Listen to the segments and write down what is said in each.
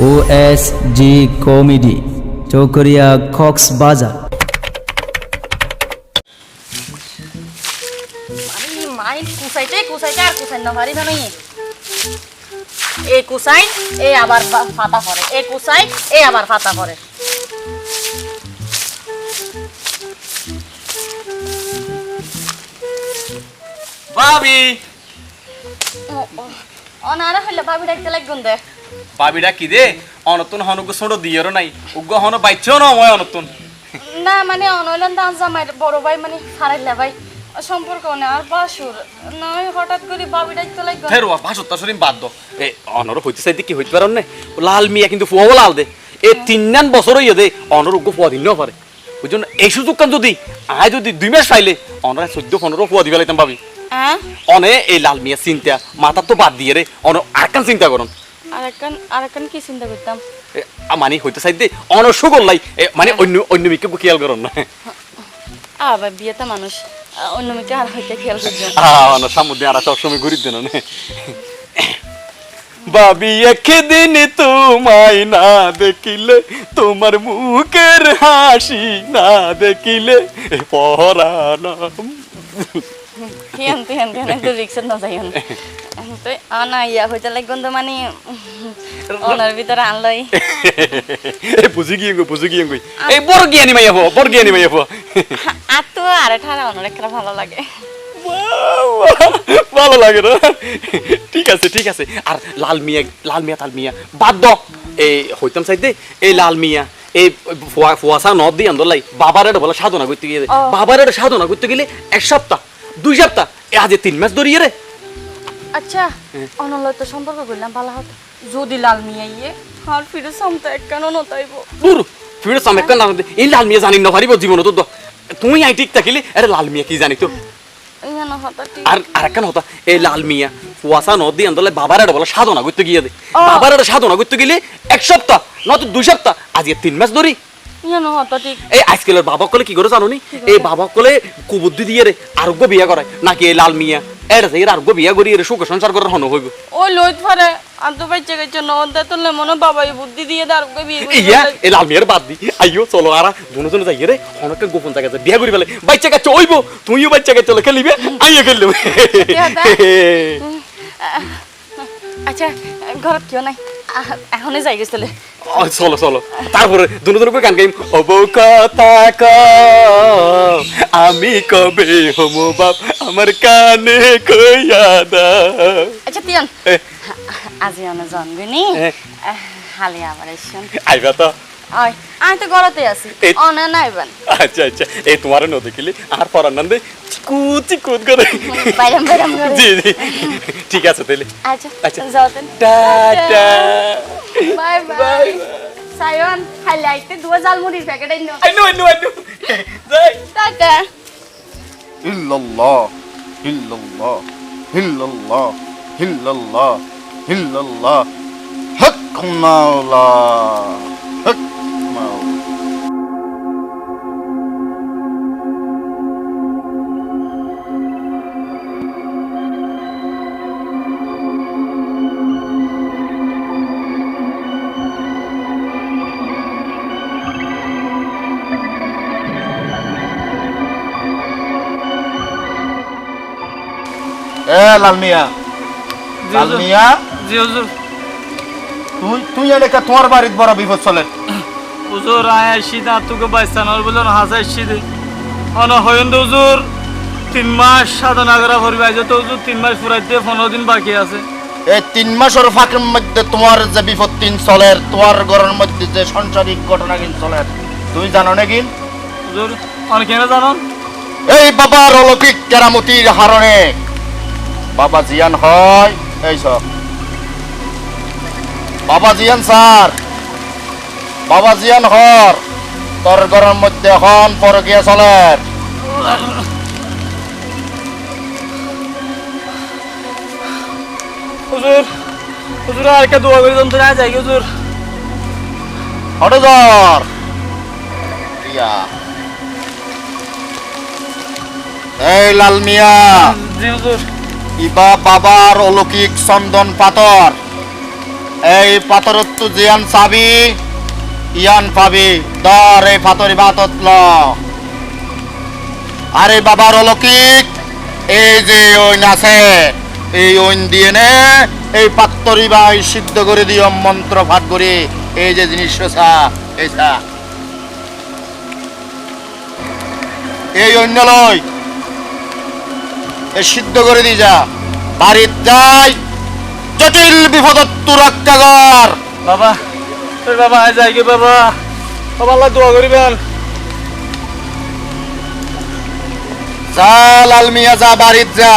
O S G comedy Chakaria Cox's Bazar আমি mine আর না পারি জানি কুচাই এই আবার ফাতা করে এই কুচাই এই আবার ফাতা করে ভাবি! অনারা হইলে ভাবি ডাকতে লাগবেন দে। ভাবিটা কি দে? অনতুন হনুক ছোট দিয়েরও নাই। উগ্র হন বাইছেও ন মই অনতুন। না মানে অনলাইন ডান্স জামাই বড় ভাই মানে হারাইলে ভাই সম্পর্ক না আর বাসুর নয় হঠাৎ করে ভাবি ডাকতে লাগবে ফের ভাষত্তা শরীর বাদ দ। এ অনর হইতে চাইতে কি হইতে পারেন না? লাল মিয়া কিন্তু ফুয়াও লাল দে। এ তিন নান বছর হইয়া দে অনর উগ্র ফুয়া দিন পারে বুঝুন এই সুযোগ কান যদি আয় যদি দুই মাস পাইলে অনরা চোদ্দ পনেরো ফুয়া দিবে লাইতাম ভাবি। অনে এই লাল মিয়া চিন্তা মাথার তো বাদ দিয়ে রে অন আরকান চিন্তা করুন আরেকখান আরেকখান কি চিন্তা করতাম? মানে হইতে চাইতে অন সুগর লাই এ, মানে অন্য অন্য মিকে খেয়াল করুন না আবার বিয়েতে মানুষ অন্য মেয়েকে আর হইতে খেয়াল করবে আহ সামুদ্রে আর সবসময় ঘুরিত না নে। বাবি একদিন তোমায় না দেখিলে তোমার মুখের হাসি না দেখিলে পরানা হিয়ান হিয়ান হিয়ান একটু রিক্সা না আনা ইয়া হইতে লাগবেন তো মানে ওনার ভিতরে আনলই বুঝি গিয়ে গো বুঝি গিয়ে গই এই বড় জ্ঞানী মাইয়া হব বড় জ্ঞানী মাইয়া হব আর তো আরে ঠারা ওনার একটা ভালো লাগে ভালো লাগে না ঠিক আছে ঠিক আছে আর লাল মিয়া লাল মিয়া তাল মিয়া বাদ দ এই হইতাম চাইতে এই লাল মিয়া এই ফুয়া ফুয়াশা নদ দিয়ে আন্দোলাই বাবার এটা বলে সাধনা করতে গিয়ে। বাবার এটা সাধনা করতে গেলে এক সপ্তাহ দুই সপ্তাহ। এ আজ তিন মাস ধরিয়ে রে। আচ্ছা অনলয় তো সম্পর্ক করলাম ভালো হতো। যদি লাল মিয়া ইয়ে আর ফিরে সামতে কেন নতাইব দূর ফিরে সামে সামেক্কা না এই লাল মিয়া জানি না পারিব জীবন তো তুই আই ঠিক থাকিলে আরে লাল মিয়া কি জানি তো। আর আরেকখান হতা এই লাল মিয়া কুয়াশা নদী আন্দোলন বাবার এটা বলে সাধনা করতে গিয়ে দে। বাবার এটা সাধনা করতে গেলে এক সপ্তাহ নয়তো দুই সপ্তাহ আজকে তিন মাস ধরি। এই আজকালের বাবা কলে কি করে জানো নি এই বাবা কলে কুবুদ্ধি দিয়ে রে আরোগ্য বিয়া করায় নাকি এই লাল মিয়া? এর যে আরোগ্য বিয়া করি এর সুখ সংসার করার হন হইব। ওই লইত পারে আর তো বাচ্চা কাচ্চা নদে তুললে মনে বাবাই বুদ্ধি দিয়ে দাঁড় বিয়ে করে ইয়া এই লাল মিয়ার বাদ দি। আইও চলো আর দুনো জনে যাই রে অনেকটা গোপন জায়গা বিয়া করি ফেলে বাচ্চা কাচ্চা হইব তুইও বাচ্চা চলে খেলিবে। আইও খেললে দাদা। আচ্ছা ঘৰত কিয় নাই? আহ, এখনে যাই গেছিলে। চলো চলো। তারপরে দুনো দুনো করে গান গাইম। অবকতা কও, আমি কবে হম বাপ আমার কানে কইয়া দাও আচ্ছা তিয়ান। আজি অনে জন্মিনি হালিয়া হালি আবার আইবা তো। ওই আমি তো ঘরতে আছি। অনে নাইবেন আচ্ছা আচ্ছা। এই তোমার ন দেখিলি আর পরার নান্দে চিকুত চিকুত করে। বাইরাম বাইরাম করে। জি জি। ঠিক আছে তাহলে আচ্ছা আচ্ছা। যাও তেন টাটা বাই বাই। সায়ন আইতে দুয়া জালমুড়ির প্যাকেট আইনো। আই নো আই নো আই নো। যাই। Ta-ta. illallah illallah illallah illallah illallah hak maula hak Lal Mia. Lal Mia? জি হুজুর। তুই তুই তোমার বাড়ির বড় বিপদ চলে। হুজুর আয় আসিদা তুকে আসিদে অন হুজুর তিন মাস সাধনা করা ভরবে আজ তো হুজুর তিন মাস ফুরাইতে পনেরো দিন বাকি আছে। এই তিন মাসের ফাঁকের মধ্যে তোমার যে বিপদ তিন চলের তোমার ঘরের মধ্যে যে সাংসারিক ঘটনা কিন চলের তুই জানো নাকি? হুজুর অনেকে জানো? এই বাবার অলৌকিক কেরামতির হারণে বাবা জিয়ান হয়। এই সব। বাবা জিয়ান স্যার। বাবা জিয়ান হর। তোর ঘরের মধ্যে হন পরকিয়া চলের হুজুর হুজুর আর কে দোয়া করে যন্ত্র না যাই হুজুর? হটে জ্বর ইয়া। এই লাল মিয়া। জি হুজুর। ইবা বাবার অলৌকিক চন্দন পাতর এই পাথরত্তু জিয়ান চাবি, ইয়ান পাবি। দর এই পাথরি বাতত ল। আরে বাবার অলৌকিক, এই যে ওইন আছে, এই ওইন দিয়ে নে? এই পাত্তরি বাই সিদ্ধ করে দিও মন্ত্র ভাগ করে এই যে জিনিস সা এইটা। এই অন্য লই এ সিদ্ধ করে দি যা। বাড়ির যাই। জটিল বিপদত তু রক্ষা কর বাবা ওই বাবা আয় যাই গে বাবা। বাবা আল্লাহ দোয়া করিবেন। যা লাল মিয়া যা বাড়ির যা।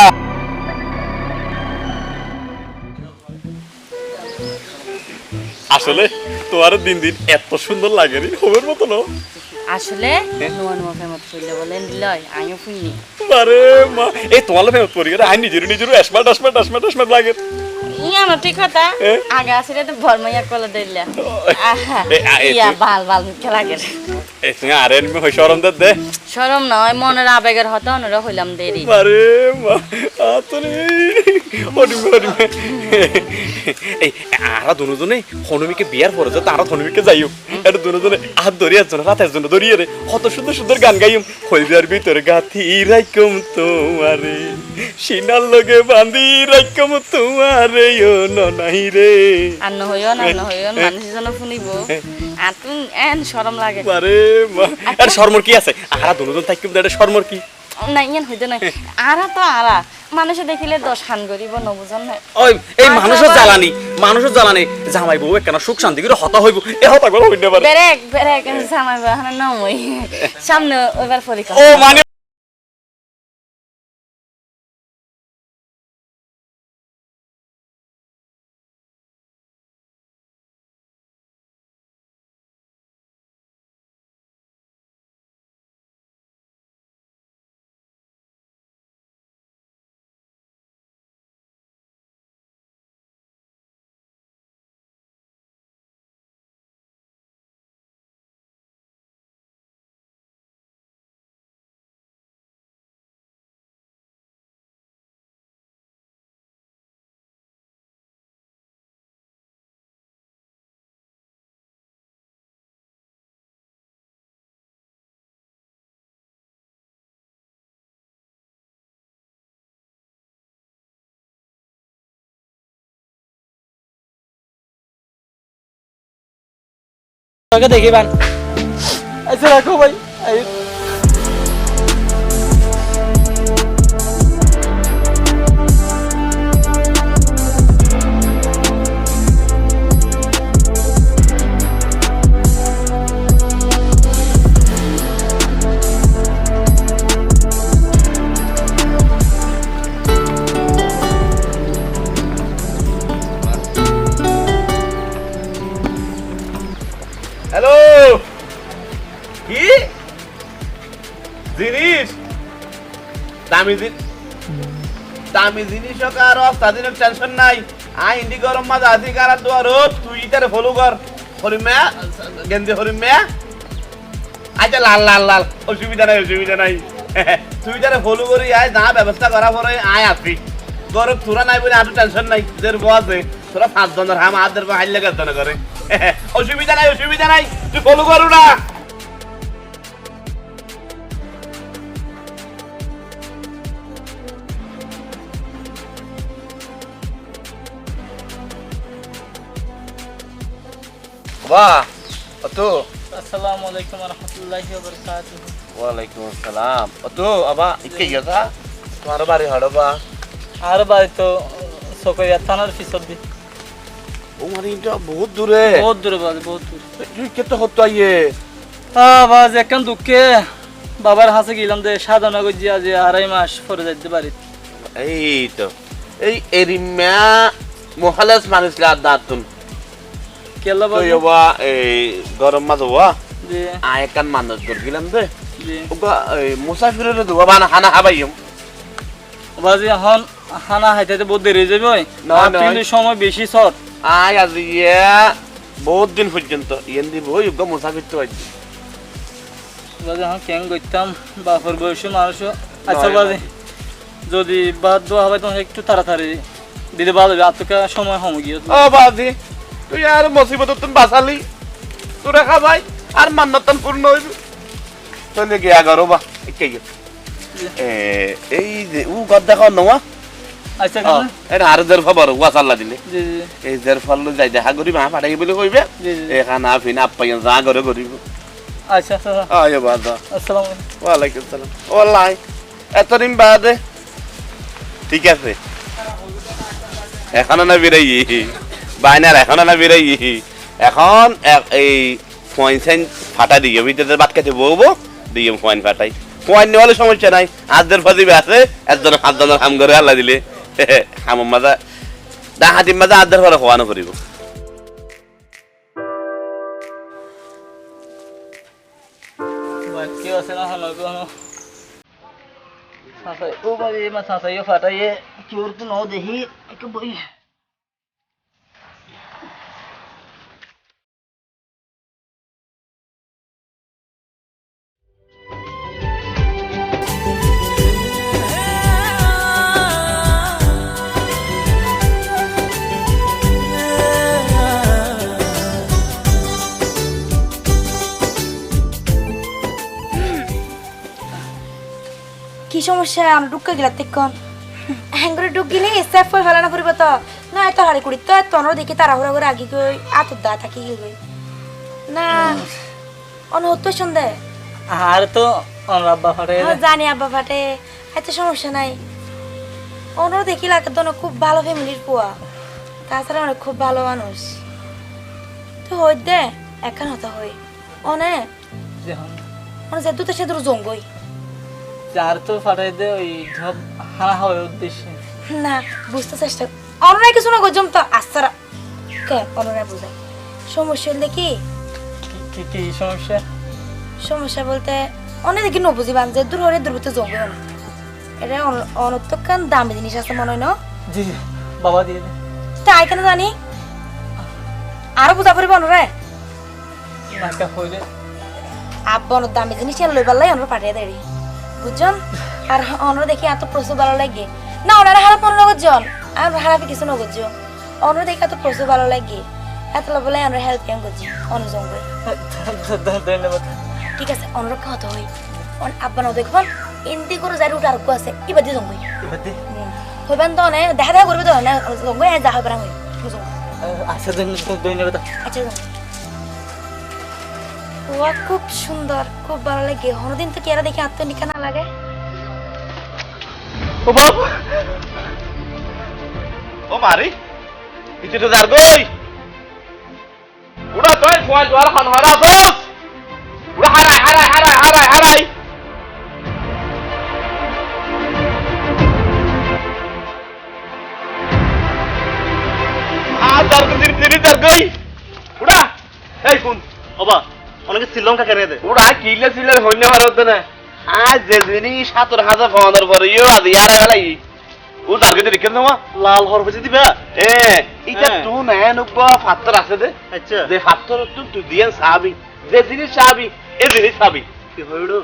আসলে তোমার দিন দিন এত সুন্দর লাগে রে হবের মতো আসলে নোয়া নোয়া ফেমত ফুললে বলেন দিলয় আমিও ফুলনি আরে মা এই তোমার ফেমত পড়ি গেলে আই নিজের নিজের অ্যাসমাট অ্যাসমাট অ্যাসমাট অ্যাসমাট লাগে। ইয়া না ঠিক কথা এ? আগে আসলে তো ভরমাইয়া কলা এ, এ, ইয়া বাল বাল মুখে লাগে এই তুমি আরে এমনি হই দে। দে সরম নয় মনের আবেগের হতে অনরা হইলাম দেরি। আরে মা আতরে। ওডিমে ওডিমে এই আরা দুজনে হনুমিকে বিয়ার পরে যে তারা হনুমিকে যাইও। এটা দুজনে হাত ধরে একজন রাতের জন্য ধরিয়ে রে। কত সুন্দর সুন্দর গান গাইম। হলদিয়ার ভিতরে গাথি রাইকম তোমারে। সিনার লগে বান্ধি রাইকম তোমারে ও ননাই রে। আর ন হইও না ন হইও মানুষ শুনিব। আর তুমি এন সরম লাগে। আরে মা। আর কি আছে? আরা দুজন থাকি এটা শর্মর কি? না ইয়ান হইতো না আরা তো আরা। মানুষে দেখিলে দশ হান করিব নবজন নাই। ওই এই মানুষের জ্বালানি মানুষের জ্বালানি জামাই বউ কেন সুখ শান্তি করে হতা হইব এ হতা করে হইতে পারে। বেরেক বেরেক সামাই বাহানা নমই। সামনে ওইবার পরীক্ষা। ও মানে তোকে দেখিবান আচ্ছা রাখো ভাই দামি জিনিস দামি অস্তাদিনের টেনশন নাই। আই ইন্দি গরম আছি কারার দুয়ার তুই ফলো কর। হরিমা গেঞ্জি হরিমা আচ্ছা লাল লাল লাল। অসুবিধা নাই অসুবিধা নাই। তুই তারে ফলো করি, আয়, যা ব্যবস্থা করা পরে আয় আসবি গরম তোরা নাই বলে আর টেনশন নাই। তোদের বসে তোরা হাম হাতের হাইলে গেছে করে অসুবিধা নাই অসুবিধা নাই। তুই ফলো করু না। বাহ অতু। আসসালামু আলাইকুম ওয়া রাহমাতুল্লাহি ওয়া বারাকাতুহু। ওয়ালাইকুম আসসালাম। অতু আবা ইকে গেছা তোমার বাড়ি হড়বা আর বাড়ি তো সকরিয়া থানার পিছর দি ও মানে এটা বহুত দূরে। বহুত দূরে বাড়ি বহুত দূরে। তুই কেতে হতো আইয়ে? বাজ একখান দুঃখে। বাবার হাসে গেলাম দে সাধনা করছি আজ আড়াই মাস পরে যাইতে পারি। এই তো। এই এরিমা মহালেস মানুষ দাঁতুন গরম মাঝে ওয়া জি। আয় কান মানুষ করছিলাম এই মুসাফিরের দুয়া বানা হানা হাবাইম বাজি এখন হানা হাইতে বহুত দেরি যাবে। কিন্তু সময় বেশি শর্ট আয় আজ ইয়ে বহুত দিন পর্যন্ত। ইয়েন দিব ওগা মুসাফির তো আইছি। বাজি এখন কেন করতাম বাপর বয়সী মানুষ। আচ্ছা বাজি যদি বাদ দেওয়া হবে তখন একটু তাড়াতাড়ি দিতে ভালো হবে। আর সময় হম গিয়ে। ও বাদি তুই আর মুসিবত তুমি বাঁচালি। তোরা খাবাই আর মান্নাতন পূর্ণ হইবে চলে গিয়া করো বা কে এ এই যে উ গদ দেখো আচ্ছা এটা আর ওয়াসাল্লা দিলে এই যাই দেখা করি মা পাঠাই বলে কইবে। জি, জি। এখানে আফিন আপ্পাইন যা করে করিব আচ্ছা আচ্ছা আয় বাদা আসসালামু ওয়ালাইকুম সালাম। ওয়াল্লাহ এতদিন বাদে। ঠিক আছে। এখনও না বেরাই। বাইনার এখনও না বেরাই। এখন এক- এই পয়েন্ট ফাটা দিয়ে, ভিতরে বাদ খেতে বলব দিয়ে পয়েন্ট ফাটাই। পয়েন্ট নেওয়ালে সমস্যা নাই। আজদের ফাজিবে আছে, একজন সাতজনের কাম করে আল্লাহ দিলে। হামম মাজা দা হাতিম মাজা আজদের ফলে খোয়ানো করিব। বাকি আছে না, হলো সাসাই ও বাড়ি মা সাসাই ফাটাইয়ে কি তো নাও দেখি একটু বই সমস্যা আমরা ঢুকে গেলাম দেখুন হ্যাঙ্গরে ঢুক গেলে সেফ হয়ে ফেলানো পড়িব তো। না এত হারি কুড়ি তো তনর দেখি তারা হুড়া করে আগে গই আতর দা থাকি গই না অনহত্য সন্ধে। আর তো অনরাব্বা ফাটাই হ্যাঁ, জানি আব্বা ফাটে এত সমস্যা নাই। অনর দেখি লাগে তো খুব ভালো ফ্যামিলির পোয়া। তাছাড়া অনেক খুব ভালো মানুষ। তো হই দে একান হতে হই অনে? যে দুটো সে দুটো জঙ্গই। যার তো ফাটাই দে ওই সব হানা হয় উদ্দেশ্যে। না বুঝতে চেষ্টা অনরাই কিছু না গজম তো আস্তারা কে? সমস্যা হলে কি? কি- কি কি সমস্যা? সমস্যা বলতে অনেক দেখি নবুঝিবান যে দূর হলে দূরবর্তী জমবে না। এটা অনত্যকান দামি জিনিস আছে মনে হয় না? জি জি বাবা দিয়ে দে। তাই কেন জানি? আরও বুঝা পড়িব অনরে হইলে আব্বা অনেক দামি জিনিস লইবার লাই অনর পাঠিয়ে দেয় বুঝছেন আর অনর দেখি এত প্রচুর ভালো লাগে। না ওনারা হারাপ নগর জন আর হারাপি কিছু নগর জন অনর দেখি এত প্রচুর ভালো লাগে। এত লবলে অনর হেল্প কেন করছি? অন্য জঙ্গল। ধন্যবাদ। ঠিক আছে অনুরোধ হতে হই। অন আব্বা ন দেখবেন এন্দি করে যাই উঠার কো আছে। ইবা দি জঙ্গই এবার হইবেন তো অনে দেখা দেখা করবে তো না জঙ্গই যা হবে না হই। জঙ্গই আচ্ছা ধন্যবাদ আচ্ছা জঙ্গই খুব সুন্দর খুব ভালো লাগে। হনদিন তো কেরা দেখে আত্মনিকা না লাগে। ও বাপ! ও মারি ইতি তো যার গই। উড়া তুই ফোন জোয়ার খান হারা দোস উড়া হারাই হারাই হারাই হারাই হারাই। আ যার গই দিন যার গই। উড়া এই কোন বাবা অনেকে শ্রীলঙ্কা কেন দে। উড়া কিলে সিলে হইনে পারত না আজ যে জিনিস সাতর হাজার ফোনের পরে ইও আদি আর গলাই ও যার গই দেখেন না লাল হর হয়েছে দিবা। এ এটা হ্যাঁ। তুই না নুক ফাত্তর আছে দে। আচ্ছা। যে ফাত্তর তুই তুই দিয়ে সাবি যে জিনিস সাবি এ জিনিস সাবি কি হইড়ো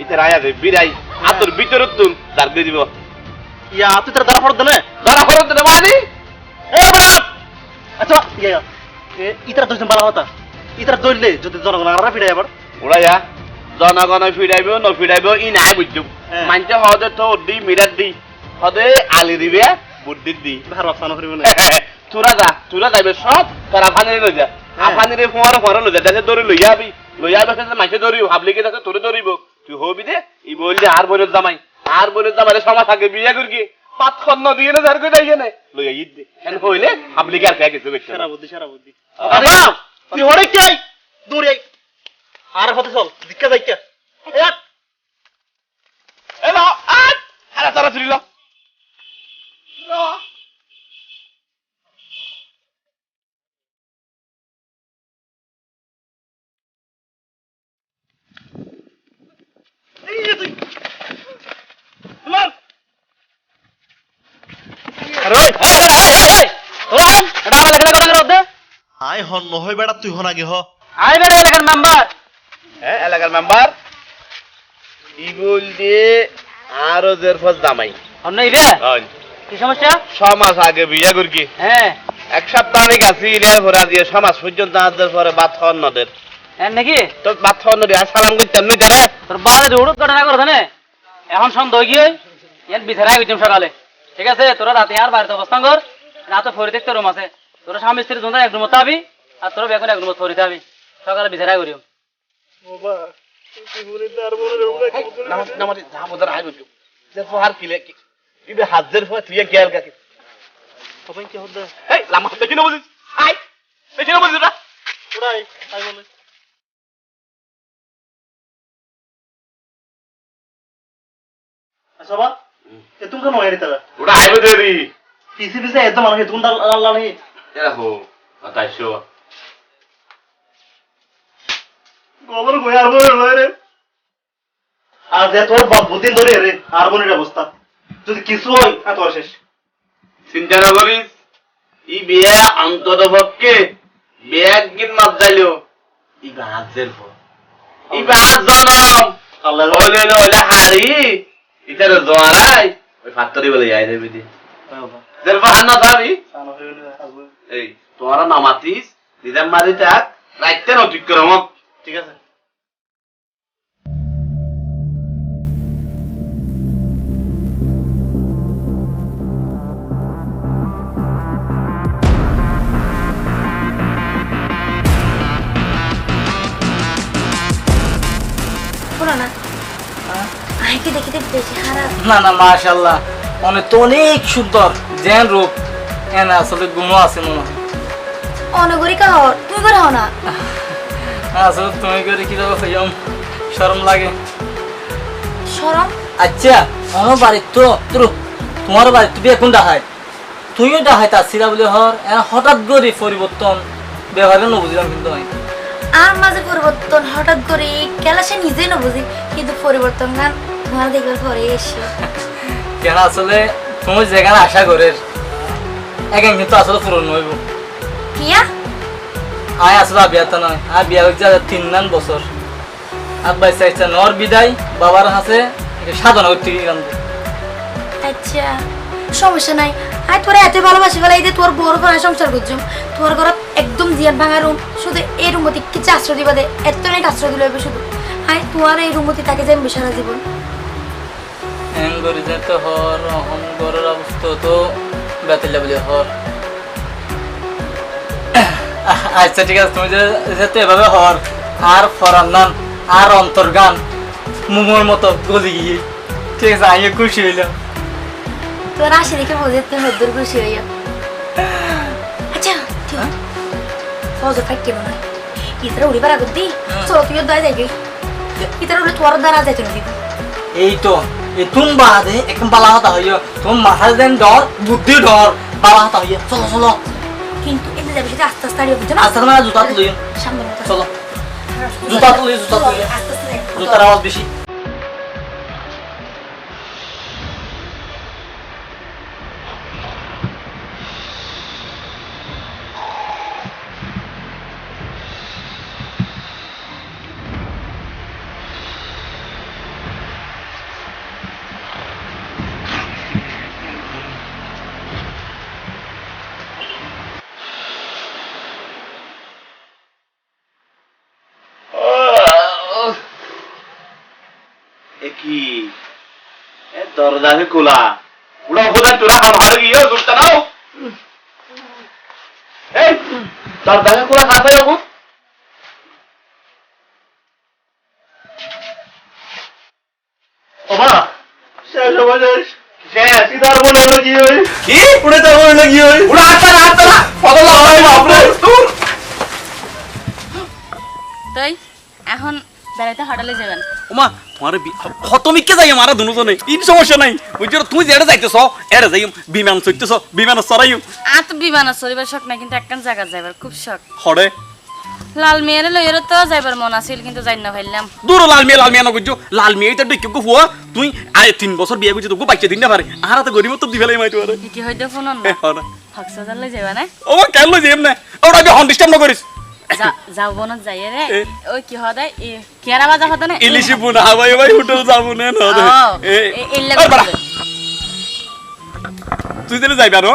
এটা রায়া দে বিরাই আতর ভিতর তুই দার দিয়ে দিব। ইয়া তুই তার দ্বারা ফরদ না? ধরা করত না মানি এ বাপ! আচ্ছা ইয়া ইতারা দুজন বালা হতা। ইতারা দইলে যদি জনগণ আরা ফিরে আবার। উড়াইয়া জনগণ ফিরাইব ন ফিরাইব ই নাই বুঝছ। হ্যাঁ। মানছে হদে তো দি মিরাত দি। হদে আলি দিবে বুদ্ধি দি। ভার বাপসানো করিব না। তোরা যা তোরা যাইবে সব তারা আফানিরে লই যা হ্যাঁ। আফানিরে ফোয়ার ফোয়ার লই যা যাতে দৌড়ি লই যাবি লই যাবে কিন্তু মাইসে দৌড়িব ভাবলি কি যাতে তোরে দৌড়িব তুই হবি দে। ই বললি আর বলে জামাই আর বলে জামাইরে সমা থাকে বিয়া করকি পাত খন্ন দিয়ে না যার কই যাইয়ে না। লই আই দে। এন হইলে ভাবলি কি আর কিছু করছে সারা বুদ্ধি সারা বুদ্ধি। তুই হরে কি আই দূরে আই আর হতে চল দিক্কা যাইকা এ হারা তারা চুরি ল এই যে তুই তোমার আরে ওই এই এই এই এই ওই এটা আমার লেখা কথা করতে হন নহয় বেটা তুই হন আগে হ আই না এলাকার মেম্বার হ্যাঁ এলাকার মেম্বার ই বল দিয়ে আরও জের ফস দামাই। রে কি সমস্যা? সমাজ আগে বিয়া করি হ্যাঁ। এক সপ্তাহ আমি গেছি ইলিয়ার ভরা দিয়ে সমাজ পর্যন্ত পরে ভাত খাওয়ার নদের হ্যাঁ নাকি? তো ভাত খাওয়ার নদী আর সালাম করতেন নই তারা তোর যে উড়ুত ঘটনা না এখন সন্দেহ গিয়ে ইয়ান বিছানায় গেছিলাম সকালে। ঠিক আছে তোরা রাতে আর বাড়িতে অবস্থান কর রাতে ফরি দেখতে রুম আছে। তোরা স্বামী স্ত্রী দুজন এক রুমতে আবি। আর তোরা বেগুন এক রুমত ফরিতে আবি। সকালে বিছানায় করিও হাজার ফা তুই গেল কাকে এই লামা বেশি না বুঝিস? আই বেশি না বুঝিস না সবা এ তুমি কেন এর তারা ওটা আইবে দেরি। পিসি পিসি একদম মানুষ তুমি আল্লাহ নেই। আতাইশো গোবর আর বলে রে। আর যে তোর বাপ ধরে রে আর বোনের অবস্থা। যদি কিছু হয় আর তোর শেষ। চিন্তা না করিস ই বিয়া অন্তত পক্ষে বিয়া একদিন মাত যাইলো ই ফ ই জনম আল্লাহ হইলে হইলে হারি। ইতার জোয়ারাই ওই ফাত্তরি বলে যাই দেবি দি। জেল থাবি এই তোরা নামাতিস নিজাম মারি থাক রাইতে অতিক্রম ঠিক আছে। না। আইকে দেখিতে বেশি খারাপ না অনেক তো অনেক সুন্দর রূপ। এনে আসলে গুণও আছে মনে হয়। অনগরিকা হর তুমি করে হও না। আসলে তুমি করে কি হইম শরম লাগে। সরম আচ্ছা আমার বাড়ির তো তোর তোমার বাড়ি তুমি এখন ডাহাই তুইও ডাহাই সিরা বলে হর হঠাৎ করে পরিবর্তন ব্যবহারে নবুঝলাম কিন্তু আমি। আর মাঝে পরিবর্তন হঠাৎ করে কেলা সে নিজেই না বুঝি কিন্তু পরিবর্তন গান তোমার দেখবার পরে এসে। কেন আসলে তুমি যেখানে আশা করে এখন কিন্তু আসলে পূরণ হইব। কিয়া? আয় আসলে বিয়া তো নয়। আর বিয়া তিন নান বছর। আর বাইসা ইচ্ছা নর বিদায় বাবার হাতে সাধনা করতে গেলাম আচ্ছা সমস্যা নাই। আই তোরা এত ভালোবাসি ফেলাই যে তোর বড় ঘরে সংসার করছ তোর ঘর একদম জিয়ান ভাঙা রুম শুধু এই রুমতি কিছু আশ্রয় দিবা দে এত অনেক আশ্রয় দিলে শুধু। আই তোমার এই রুমতি তাকে যাই সারা জীবন। এন করে যেতে হর অহম গরের অবস্থা তো বেতিলা বলে হর। আচ্ছা ঠিক আছে তুমি যে যেতে এভাবে হর আর ফরান নান আর অন্তর্গান মুমোর মতো গলি গিয়ে। ঠিক আছে আমিও খুশি হইলাম। তোর আসে দেখে বোঝে তুই হদ্দুর খুশি হইয়া। আচ্ছা ঠিক ফজর ফাইটে মনে হয়? ইতরা উড়ি পারা করতি চলো তুইও দয় যাইবি ইতরা উড়ে তোর দ্বারা যাইতে এই তো এ তুম বাদে একদম বালা হতা হইয় তুম মাথায় দেন ডর বুদ্ধি ডর বালা হতা হইয় চলো চলো। কিন্তু যাবি সেটা আস্তে আস্তে আড়িয়ে বুঝছ না? আস্তে না জুতা তুলি সামনে জুতা। তুলি জুতা আস্তে আস্তে। যাই। জুতার আওয়াজ বেশি। কি? এ দরজা হে খোলা। উড়া খোদা তোরা আমার গিয়ে দুটা নাও। এই দরজা খোলা কাছে যাব ওমা শেষ মনে কি হই কি? উড়ে তো কি হই উড়া হয় বাপরে। তাই এখন বেড়াইতে হোটেলে যাবেন। ওমা তোমার হতমিকে যাই আমার দুজনে ইন সমস্যা নাই। বুঝছ তুমি যেটা যাইতেছ এরা যাই বিমান চড়তেছ বিমান চড়াইও আর তো বিমান চলিবার শখ নাই কিন্তু একখান জায়গা যাইবার খুব শখ। হরে। লাল মেয়ের লইয়েরও তো যাইবার মন আছিল কিন্তু যাই না পাইলাম দূর লাল মেয়ে লাল মেয়ে না বুঝছ লাল মেয়ে তো ডেকে গো হুয়া তুই আয় তিন বছর বিয়ে করছিস তোকে দিন না পারে। আর তো গরিব তো দিবেলাই মাইতে পারে কি হইতে ফোন না হরে। হকসাজার লই যাবা না? ও কেন লই যেম না? ওরা আমি না করিস। না না না। তুই তাহলে যাইবা নো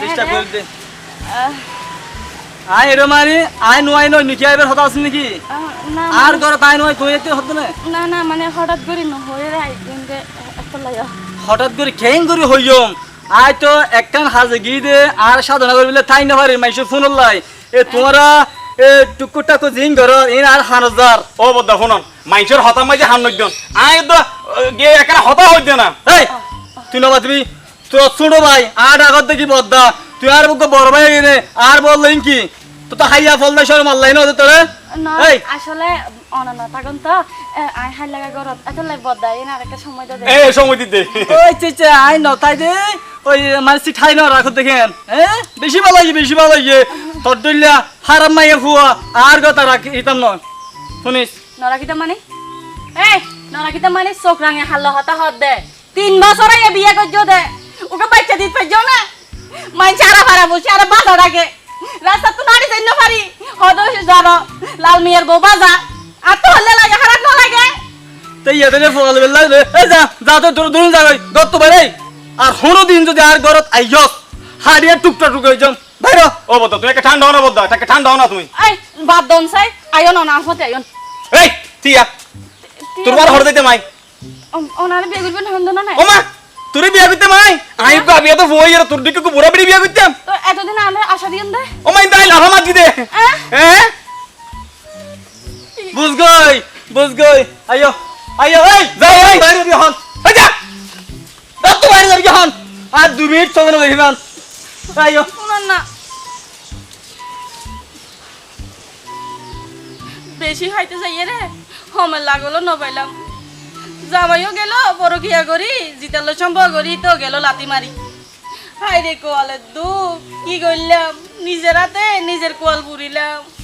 চেষ্টা করে দে আই এরম আরে আই নয় নয় নিকি আইবার হতা আছে নাকি না আর ঘরে তাই নয় তুই একটু হতো না না না মানে হঠাৎ করে নহয়ে রে কিন্তু একটা লাগে হঠাৎ করে খেং করে হইয়ম আই তো একখান হাজে গিয়ে দে আর সাধনা করে বলে তাই না পারে এ তোমরা এ টুকু টাকু জিং ঘর এ আর হানজার ও বদ্দা শুনন মাইসের হতা মাইজে হান নইদন আয় তো গে হতা হইতে না। এই তুই ভাই আর আগত দেখি বদ্দা তুই আর বুক বড় ভাই এনে আর বললেন কি? তো তো হাইয়া ফল নাই সর মারলাই না তোরে? না আসলে অনানা থাকুন তো। আই হাই লাগা গরত এত লাই বদাই না সময় দে এ সময় দিতে। ওই চেচে আই নতাই দে। ওই মানে সিঠাই না রাখো দেখেন। হ্যাঁ বেশি ভালো লাগে বেশি ভালো লাগে তোর দইলা হারাম মাইয়া ফুয়া আর কথা রাখ ইতাম নয় শুনিস? নরাকিতা মানে? এই নরাকিতা মানে চোখ রাঙে হাল্লো হতা হত দে। তিন বছর আগে বিয়ে করছ দে। ওকে বাচ্চা দিতে পারছ না? মাই চারা ভাড়া বসে আর বাধা ডাকে রাস্তা তো নাড়ি যাই না পারি জানো লাল মিয়ার বউ বাজা। আর তো হলে লাগে খারাপ না লাগে। তাই ইয়াতে ফল বেলা রে এই যা যা তো তোর দুন যা গত বারে আর হনো দিন যদি আর ঘরত আইয়স হাড়িয়া টুকটা টুক হই যাম। বাইর। ও তুই একটা ঠান্ডা হও না একটা ঠান্ডা হও না তুমি। এই বাদ দন চাই। আইন না হতে আইন এই ঠিক তোর বার হর দিতে মাই। ওনারে বিয়ে হন্দ না ও মা তোর বিয়া করতে মাই। আই তো আবিয়া তো বই তোর দিকে বুড়া বিড়ি বিয়া করতাম তো এতদিন আমরা আশা দিন দে। ও মাই তাই লাফা মার দিতে হ্যাঁ? বুঝ গই বুঝ গই আইয়ো আইয়ো এই যাই এই। বাইরে দি হন এই যা। দত বাইরে যাবি হন আর দুই মিনিট চলে না দেখিবান আইয়ো। শুনুন না। বেশি খাইতে যাইয়ে রে হমের লাগল নবাইলাম। জামাইও গেল পরকিয়া করি জিতালো সম্ভব করি তো গেল লাতি মারি। হাই রে কোয়ালের দুঃখ। কি করলাম? নিজের হাতে নিজের কোয়াল পুরিলাম।